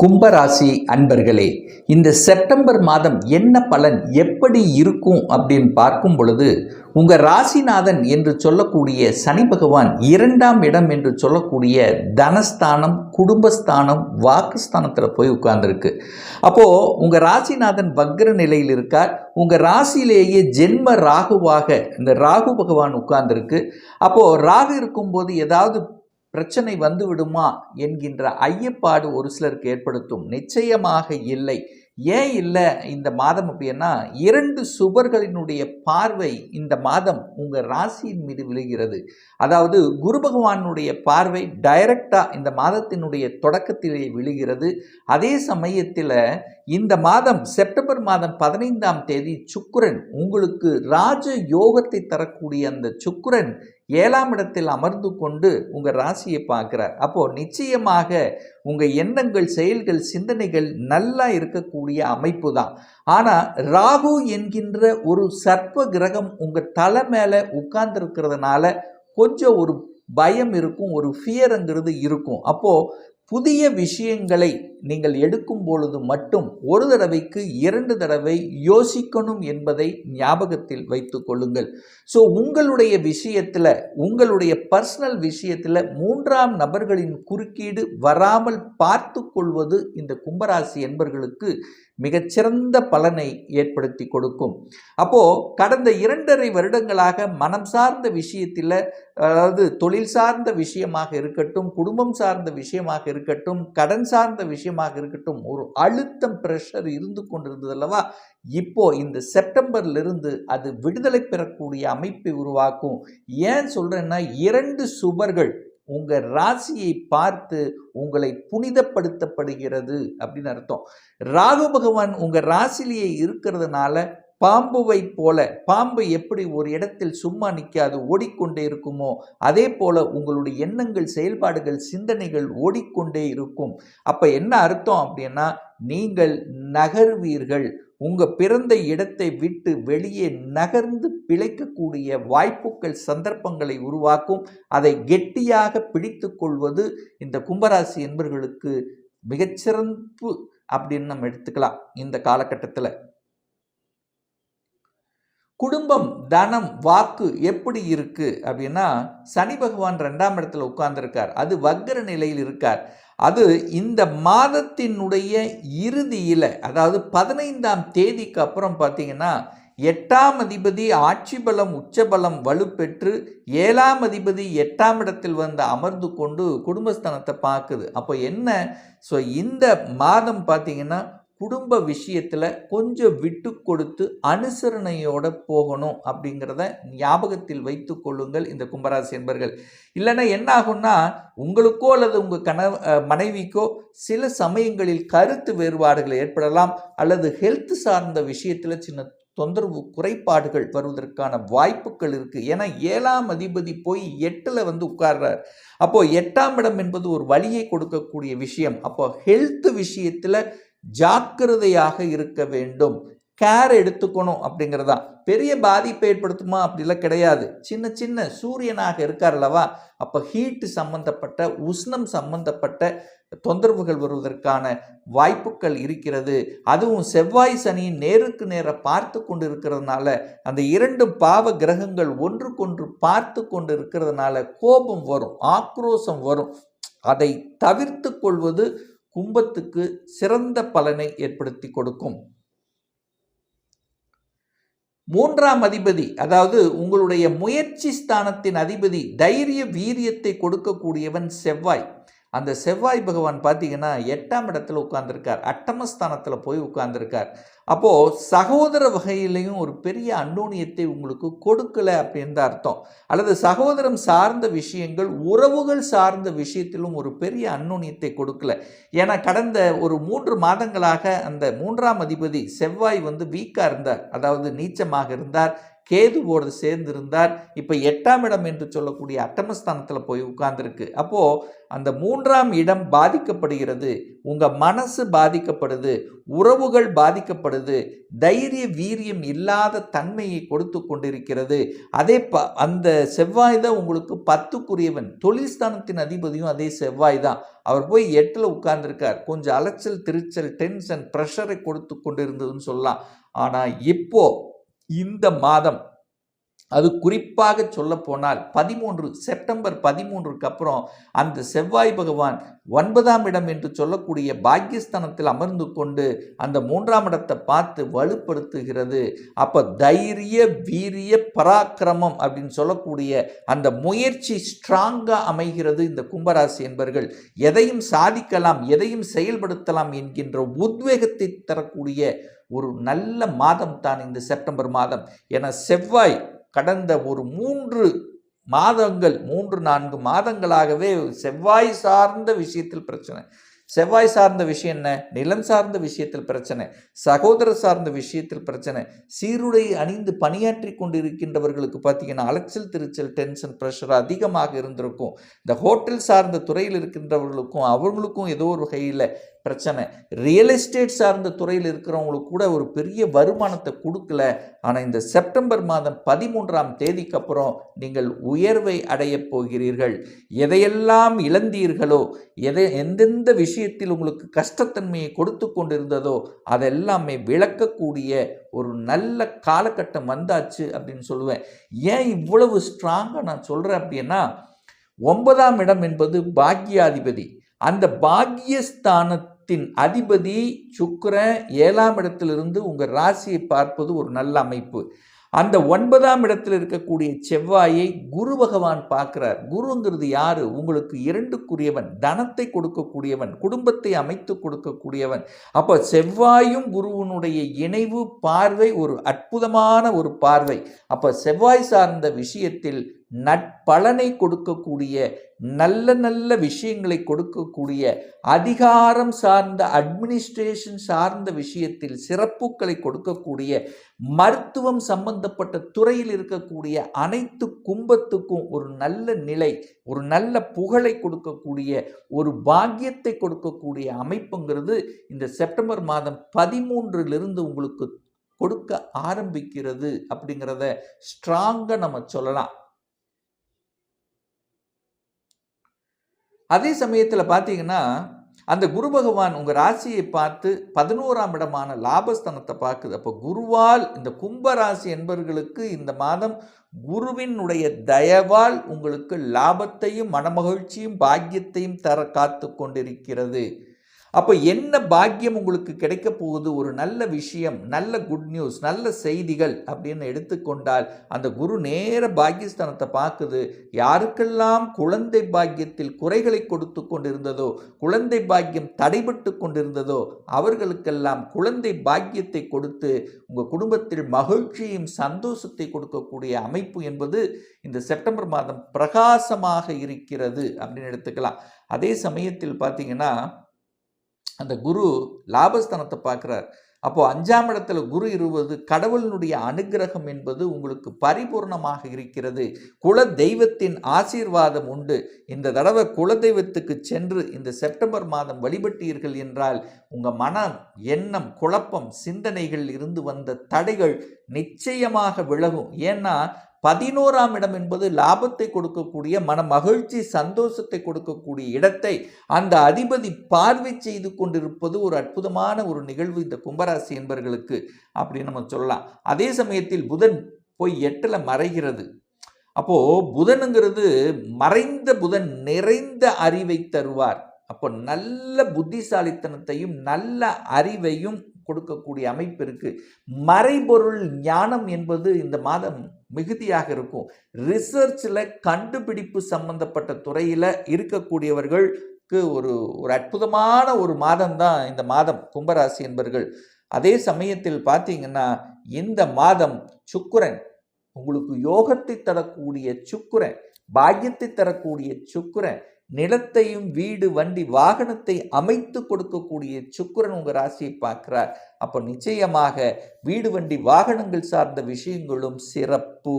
கும்பராசி அன்பர்களே இந்த செப்டம்பர் மாதம் என்ன பலன் எப்படி இருக்கும் அப்படின்னு பார்க்கும் பொழுது உங்கள் ராசிநாதன் என்று சொல்லக்கூடிய சனி பகவான் இரண்டாம் இடம் என்று சொல்லக்கூடிய தனஸ்தானம் குடும்பஸ்தானம் வாக்குஸ்தானத்தில் போய் உட்கார்ந்துருக்கு. அப்போது உங்கள் ராசிநாதன் வக்ர நிலையில் இருக்கார். உங்கள் ராசியிலேயே ஜென்ம ராகுவாக இந்த ராகு பகவான் உட்கார்ந்துருக்கு. அப்போது ராகு இருக்கும்போது ஏதாவது பிரச்சனை வந்துவிடுமா என்கின்ற ஐயப்பாடு ஒரு சிலருக்கு ஏற்படுத்தும். நிச்சயமாக இல்லை. ஏன் இல்லை இந்த மாதம் அப்படின்னா இரண்டு சுபர்களினுடைய பார்வை இந்த மாதம் உங்கள் ராசியின் மீது விழுகிறது. அதாவது குரு பகவானுடைய பார்வை டைரக்டாக இந்த மாதத்தினுடைய தொடக்கத்திலே விழுகிறது. அதே சமயத்தில் இந்த மாதம் செப்டம்பர் மாதம் பதினைந்தாம் தேதி சுக்குரன் உங்களுக்கு ராஜ யோகத்தை தரக்கூடிய அந்த சுக்குரன் ஏழாம் இடத்தில் அமர்ந்து கொண்டு உங்கள் ராசியை பார்க்குறார். அப்போது நிச்சயமாக உங்கள் எண்ணங்கள் செயல்கள் சிந்தனைகள் நல்லா இருக்கக்கூடிய அமைப்பு தான். ஆனால் ராகு என்கின்ற ஒரு சர்ப்ப கிரகம் உங்கள் தலை மேலே உட்கார்ந்துருக்கிறதுனால கொஞ்சம் ஒரு பயம் இருக்கும் ஒரு ஃபியருங்கிறது இருக்கும். அப்போது புதிய விஷயங்களை நீங்கள் எடுக்கும் பொழுது மட்டும் ஒரு தடவைக்கு இரண்டு தடவை யோசிக்கணும் என்பதை ஞாபகத்தில் வைத்து கொள்ளுங்கள். ஸோ உங்களுடைய விஷயத்தில் உங்களுடைய பர்சனல் விஷயத்தில் மூன்றாம் நபர்களின் குறுக்கீடு வராமல் பார்த்து கொள்வது இந்த கும்பராசி என்பர்களுக்கு மிகச்சிறந்த பலனை ஏற்படுத்தி கொடுக்கும். அப்போது கடந்த இரண்டரை வருடங்களாக மனம் சார்ந்த விஷயத்தில் அதாவது தொழில் சார்ந்த விஷயமாக இருக்கட்டும் குடும்பம் சார்ந்த விஷயமாக இருக்கட்டும் கடன் சார்ந்த விஷயமாக இருக்கட்டும் ஒரு அழுத்தம் ப்ரெஷர் இருந்து கொண்டிருந்தது அல்லவா? இப்போ இந்த செப்டம்பர்லிருந்து அது விடுதலை பெறக்கூடிய அமைப்பை உருவாக்கும். ஏன் சொல்கிறேன்னா இரண்டு சுபர்கள் உங்கள் ராசியை பார்த்து உங்களை புனிதப்படுத்தப்படுகிறது அப்படின்னு அர்த்தம். ராகு பகவான் உங்கள் ராசிலேயே இருக்கிறதுனால பாம்புவை போல பாம்பு எப்படி ஒரு இடத்தில் சும்மா நிற்காது ஓடிக்கொண்டே இருக்குமோ அதே போல உங்களுடைய எண்ணங்கள் செயல்பாடுகள் சிந்தனைகள் ஓடிக்கொண்டே இருக்கும். அப்போ என்ன அர்த்தம் அப்படின்னா நீங்கள் நகர்வீர்கள். உங்கள் பிறந்த இடத்தை விட்டு வெளியே நகர்ந்து பிழைக்கக்கூடிய வாய்ப்புகள் சந்தர்ப்பங்களை உருவாக்கும். அதை கெட்டியாக பிடித்து கொள்வது இந்த கும்பராசி என்பர்களுக்கு மிகச்சிறப்பு அப்படின்னு நம்ம எடுத்துக்கலாம் இந்த காலகட்டத்தில். குடும்பம் தனம் வாக்கு எப்படி இருக்குது அப்படின்னா சனி பகவான் ரெண்டாம் இடத்துல உட்கார்ந்துருக்கார். அது வக்கர நிலையில் இருக்கார். அது இந்த மாதத்தினுடைய இறுதியில் அதாவது பதினைந்தாம் தேதிக்கு அப்புறம் பார்த்தீங்கன்னா எட்டாம் அதிபதி ஆட்சி பலம் உச்சபலம் வலுப்பெற்று ஏழாம் அதிபதி எட்டாம் இடத்தில் வந்து அமர்ந்து கொண்டு குடும்பஸ்தானத்தை பார்க்குது. அப்போ என்ன? ஸோ இந்த மாதம் பார்த்தீங்கன்னா குடும்ப விஷயத்தில் கொஞ்சம் விட்டு கொடுத்து அனுசரணையோடு போகணும் அப்படிங்கிறத ஞாபகத்தில் வைத்து கொள்ளுங்கள் இந்த கும்பராசி என்பர்கள். இல்லைன்னா என்ன ஆகும்னா உங்களுக்கோ அல்லது உங்கள் கண மனைவிக்கோ சில சமயங்களில் கருத்து வேறுபாடுகள் ஏற்படலாம் அல்லது ஹெல்த் சார்ந்த விஷயத்தில் சின்ன தொந்தரவு குறைபாடுகள் வருவதற்கான வாய்ப்புகள் இருக்குது ஏன்னா ஏழாம் அதிபதி போய் எட்டில் வந்து உட்கார்றார். அப்போது எட்டாம் இடம் என்பது ஒரு வழியை கொடுக்கக்கூடிய விஷயம். அப்போ ஹெல்த் விஷயத்தில் ஜாக்கிரதையாக இருக்க வேண்டும். கேர் எடுத்துக்கணும் அப்படிங்கிறது? தான் பெரிய பாதிப்பை ஏற்படுத்துமா? அப்படிலாம் கிடையாது. சின்ன சின்ன சூரியனாக இருக்கார் அல்லவா? அப்போ ஹீட்டு சம்பந்தப்பட்ட உஷ்ணம் சம்பந்தப்பட்ட தொந்தரவுகள் வருவதற்கான வாய்ப்புகள் இருக்கிறது. அதுவும் செவ்வாய் சனி நேருக்கு நேர பார்த்து கொண்டு இருக்கிறதுனால அந்த இரண்டு பாவ கிரகங்கள் ஒன்றுக்கொன்று பார்த்து கொண்டு இருக்கிறதுனால கோபம் வரும் ஆக்ரோஷம் வரும். அதை தவிர்த்து கொள்வது கும்பத்துக்கு சிறந்த பலனை ஏற்படுத்தி கொடுக்கும். மூன்றாம் அதிபதி அதாவது உங்களுடைய முயற்சி ஸ்தானத்தின் அதிபதி தைரிய வீரியத்தை கொடுக்கக்கூடியவன் செவ்வாய். அந்த செவ்வாய் பகவான் பார்த்தீங்கன்னா எட்டாம் இடத்துல உட்கார்ந்துருக்கார். அட்டமஸ்தானத்தில் போய் உட்கார்ந்துருக்கார். அப்போது சகோதர வகையிலையும் ஒரு பெரிய அன்னோனியத்தை உங்களுக்கு கொடுக்கல அப்படின்னு தான் அர்த்தம். அல்லது சகோதரம் சார்ந்த விஷயங்கள் உறவுகள் சார்ந்த விஷயத்திலும் ஒரு பெரிய அன்னோனியத்தை கொடுக்கல. ஏன்னா கடந்த ஒரு மூன்று மாதங்களாக அந்த மூன்றாம் அதிபதி செவ்வாய் வந்து வீக்காக இருந்தார். அதாவது நீச்சமாக இருந்தார். கேதுவோடு சேர்ந்திருந்தார். இப்போ எட்டாம் இடம் என்று சொல்லக்கூடிய அட்டமஸ்தானத்தில் போய் உட்கார்ந்துருக்கு. அப்போது அந்த மூன்றாம் இடம் பாதிக்கப்படுகிறது. உங்கள் மனசு பாதிக்கப்படுது. உறவுகள் பாதிக்கப்படுது. தைரிய வீரியம் இல்லாத தன்மையை கொடுத்து கொண்டிருக்கிறது. அதே ப அந்த செவ்வாய் தான் உங்களுக்கு பத்துக்குரியவன். தொழில் ஸ்தானத்தின் அதிபதியும் அதே செவ்வாய் தான். அவர் போய் எட்டில் உட்கார்ந்துருக்கார். கொஞ்சம் அலைச்சல் திருச்சல் டென்ஷன் ப்ரெஷரை கொடுத்து கொண்டிருந்ததுன்னு சொல்லலாம். ஆனால் இப்போது இந்த மாதம் அது குறிப்பாக சொல்ல போனால் பதிமூன்று செப்டம்பர் பதிமூன்றுக்கு அப்புறம் அந்த செவ்வாய் பகவான் ஒன்பதாம் இடம் என்று சொல்லக்கூடிய பாக்கியஸ்தானத்தில் அமர்ந்து கொண்டு அந்த மூன்றாம் இடத்தை பார்த்து வலுப்படுத்துகிறது. அப்போ தைரிய வீரிய பராக்கிரமம் அப்படின்னு சொல்லக்கூடிய அந்த முயற்சி ஸ்ட்ராங்காக அமைகிறது இந்த கும்பராசி என்பர்கள். எதையும் சாதிக்கலாம் எதையும் செயல்படுத்தலாம் என்கின்ற உத்வேகத்தை தரக்கூடிய ஒரு நல்ல மாதம் தான் இந்த செப்டம்பர் மாதம். என செவ்வாய் கடந்த ஒரு மூன்று மாதங்கள் மூன்று நான்கு மாதங்களாகவே செவ்வாய் சார்ந்த விஷயத்தில் பிரச்சனை. செவ்வாய் சார்ந்த விஷயம் என்ன? நிலம் சார்ந்த விஷயத்தில் பிரச்சனை. சகோதர சார்ந்த விஷயத்தில் பிரச்சனை. சீருடை அணிந்து பணியாற்றி கொண்டிருக்கின்றவர்களுக்கு பார்த்தீங்கன்னா அலைச்சல் திருச்சல் டென்ஷன் ப்ரெஷர் அதிகமாக இருந்திருக்கும். இந்த ஹோட்டல் சார்ந்த துறையில் இருக்கின்றவர்களுக்கும் அவர்களுக்கும் ஏதோ ஒரு வகையில் பிரச்சனை. ரியல் எஸ்டேட் சார்ந்த துறையில் இருக்கிறவங்களுக்கு கூட ஒரு பெரிய வருமானத்தை கொடுக்கல. ஆனால் இந்த செப்டம்பர் மாதம் பதிமூன்றாம் தேதிக்கு அப்புறம் நீங்கள் உயர்வை அடையப் போகிறீர்கள். எதையெல்லாம் இழந்தீர்களோ எதை எந்தெந்த விஷயத்தில் உங்களுக்கு கஷ்டத்தன்மையை கொடுத்து கொண்டிருந்ததோ அதெல்லாமே விளக்கக்கூடிய ஒரு நல்ல காலகட்டம் வந்தாச்சு அப்படின்னு சொல்லுவேன். ஏன் இவ்வளவு ஸ்ட்ராங்காக நான் சொல்கிறேன் அப்படின்னா ஒன்பதாம் இடம் என்பது பாக்யாதிபதி. அந்த கிரகத்தின் அதிபதி சுக்கரன் ஏழாம் இடத்திலிருந்து உங்கள் ராசியை பார்ப்பது ஒரு நல்ல அமைப்பு. அந்த ஒன்பதாம் இடத்தில் இருக்கக்கூடிய செவ்வாயை குரு பகவான் பார்க்கிறார். குருங்கிறது யாரு? உங்களுக்கு இரண்டுக்குரியவன் தனத்தை கொடுக்கக்கூடியவன் குடும்பத்தை அமைத்து கொடுக்கக்கூடியவன். அப்போ செவ்வாயும் குருவனுடைய இணைவு பார்வை ஒரு அற்புதமான ஒரு பார்வை. அப்போ செவ்வாய் சார்ந்த விஷயத்தில் நட்பலனை கொடுக்கக்கூடிய நல்ல நல்ல விஷயங்களை கொடுக்கக்கூடிய அதிகாரம் சார்ந்த அட்மினிஸ்ட்ரேஷன் சார்ந்த விஷயத்தில் சிறப்புகளை கொடுக்கக்கூடிய மருத்துவம் சம்பந்தப்பட்ட துறையில் இருக்கக்கூடிய அனைத்து கும்பத்துக்கும் ஒரு நல்ல நிலை ஒரு நல்ல புகழை கொடுக்கக்கூடிய ஒரு பாக்கியத்தை கொடுக்கக்கூடிய அமைப்புங்கிறது இந்த செப்டம்பர் மாதம் பதிமூன்றிலிருந்து உங்களுக்கு கொடுக்க ஆரம்பிக்கிறது அப்படிங்கிறத ஸ்ட்ராங்காக நம்ம சொல்லலாம். அதே சமயத்தில் பார்த்தீங்கன்னா அந்த குரு பகவான் உங்கள் ராசியை பார்த்து பதினோராம் இடமான லாபஸ்தனத்தை பார்க்குது. அப்போ குருவால் இந்த கும்ப ராசி என்பவர்களுக்கு இந்த மாதம் குருவினுடைய தயவால் உங்களுக்கு லாபத்தையும் மனமகிழ்ச்சியும் பாக்கியத்தையும் தர காத்து கொண்டிருக்கிறது. அப்போ என்ன பாக்கியம் உங்களுக்கு கிடைக்க போகுது? ஒரு நல்ல விஷயம் நல்ல குட் நியூஸ் நல்ல செய்திகள் அப்படின்னு எடுத்துக்கொண்டால் அந்த குரு நேர பாக்கியஸ்தானத்தை பார்க்குது. யாருக்கெல்லாம் குழந்தை பாக்கியத்தில் குறைகளை கொடுத்து கொண்டிருந்ததோ குழந்தை பாக்கியம் தடைபட்டு கொண்டிருந்ததோ அவர்களுக்கெல்லாம் குழந்தை பாக்கியத்தை கொடுத்து உங்கள் குடும்பத்தில் மகிழ்ச்சியும் சந்தோஷத்தை கொடுக்கக்கூடிய அமைப்பு என்பது இந்த செப்டம்பர் மாதம் பிரகாசமாக இருக்கிறது அப்படின்னு எடுத்துக்கலாம். அதே சமயத்தில் பார்த்தீங்கன்னா அந்த குரு லாபஸ்தானத்தை பார்க்குறார். அப்போது அஞ்சாம் இடத்துல குரு இருவது கடவுளினுடைய அனுகிரகம் என்பது உங்களுக்கு பரிபூர்ணமாக இருக்கிறது. குல தெய்வத்தின் ஆசீர்வாதம் உண்டு. இந்த தடவை குல தெய்வத்துக்கு சென்று இந்த செப்டம்பர் மாதம் வழிபட்டீர்கள் என்றால் உங்கள் மனம் எண்ணம் குழப்பம் சிந்தனைகள் இருந்து வந்த தடைகள் நிச்சயமாக விலகும். ஏன்னா பதினோராம் இடம் என்பது லாபத்தை கொடுக்கக்கூடிய மன மகிழ்ச்சி சந்தோஷத்தை கொடுக்கக்கூடிய இடத்தை அந்த அதிபதி பார்வை செய்து கொண்டிருப்பது ஒரு அற்புதமான ஒரு நிகழ்வு இந்த கும்பராசி என்பர்களுக்கு அப்படின்னு நம்ம சொல்லலாம். அதே சமயத்தில் புதன் போய் எட்டில் மறைகிறது. அப்போது புதனுங்கிறது மறைந்த புதன் நிறைந்த அறிவை தருவார். அப்போ நல்ல புத்திசாலித்தனத்தையும் நல்ல அறிவையும் கொடுக்கக்கூடிய அமைப்பு இருக்குது மறைபொருள் ஞானம் என்பது இந்த மாதம் மிகுதியாக இருக்கும். ரிசர்ச்சில் கண்டுபிடிப்பு சம்பந்தப்பட்ட துறையில் இருக்கக்கூடியவர்களுக்கு ஒரு ஒரு அற்புதமான ஒரு மாதம் தான் இந்த மாதம் கும்பராசி என்பர்கள். அதே சமயத்தில் பார்த்தீங்கன்னா இந்த மாதம் சுக்குரன் உங்களுக்கு யோகத்தை தரக்கூடிய சுக்குரன் பாக்கியத்தை தரக்கூடிய சுக்குரன் நிலத்தையும் வீடு வண்டி வாகனத்தை அமைத்து கொடுக்கக்கூடிய சுக்கிரன் உங்க ராசியை பார்க்கிறார். அப்போ நிச்சயமாக வீடு வண்டி வாகனங்கள் சார்ந்த விஷயங்களும் சிறப்பு.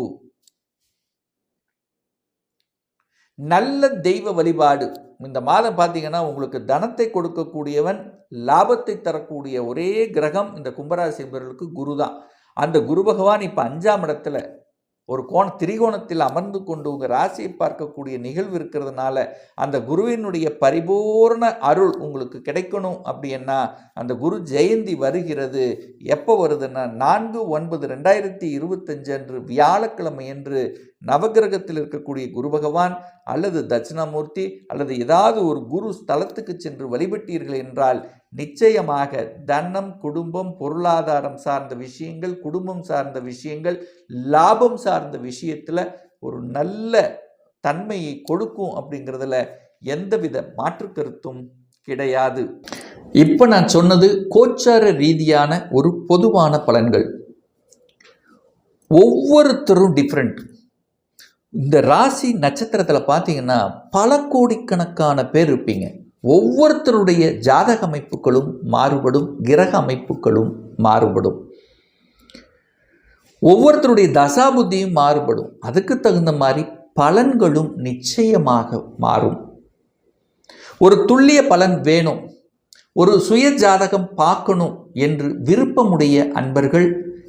நல்ல தெய்வ வழிபாடு. இந்த மாதம் பார்த்தீங்கன்னா உங்களுக்கு தனத்தை கொடுக்கக்கூடியவன் லாபத்தை தரக்கூடிய ஒரே கிரகம் இந்த கும்பராசி என்பவர்களுக்கு குரு தான் அந்த குரு பகவான் இப்போ அஞ்சாம் இடத்துல. ஒரு கோண திரிகோணத்தில் அமர்ந்து கொண்டு உங்கள் ராசியை பார்க்கக்கூடிய நிகழ்வு இருக்கிறதுனால அந்த குருவினுடைய பரிபூர்ண அருள் உங்களுக்கு கிடைக்கணும் அப்படின்னா அந்த குரு ஜெயந்தி வருகிறது. எப்போ வருதுன்னா நான்கு ஒன்பது ரெண்டாயிரத்தி இருபத்தஞ்சு அன்று வியாழக்கிழமை என்று நவகிரகத்தில் இருக்கக்கூடிய குரு பகவான் அல்லது தட்சிணாமூர்த்தி அல்லது ஏதாவது ஒரு குரு ஸ்தலத்துக்கு சென்று வழிபட்டீர்கள் என்றால் நிச்சயமாக தனம் குடும்பம் பொருளாதாரம் சார்ந்த விஷயங்கள் குடும்பம் சார்ந்த விஷயங்கள் லாபம் சார்ந்த விஷயத்தில் ஒரு நல்ல தன்மையை கொடுக்கும் அப்படிங்கிறதுல எந்தவித மாற்று கருத்தும் கிடையாது. இப்போ நான் சொன்னது கோச்சார ரீதியான ஒரு பொதுவான பலன்கள். ஒவ்வொருத்தரும் டிஃப்ரெண்ட் இந்த ராசி நட்சத்திரத்தில் பார்த்தீங்கன்னா பல கோடிக்கணக்கான பேர் இருப்பீங்க. ஒவ்வொருத்தருடைய ஜாதக அமைப்புகளும் மாறுபடும் கிரக அமைப்புகளும் மாறுபடும். ஒவ்வொருத்தருடைய தசாபுத்தியும் மாறுபடும். அதுக்கு தகுந்த மாதிரி பலன்களும் நிச்சயமாக மாறும். ஒரு துல்லிய பலன் வேணும். ஒரு சுய ஜாதகம் பார்க்கணும் என்று விருப்பமுடைய அன்பர்கள்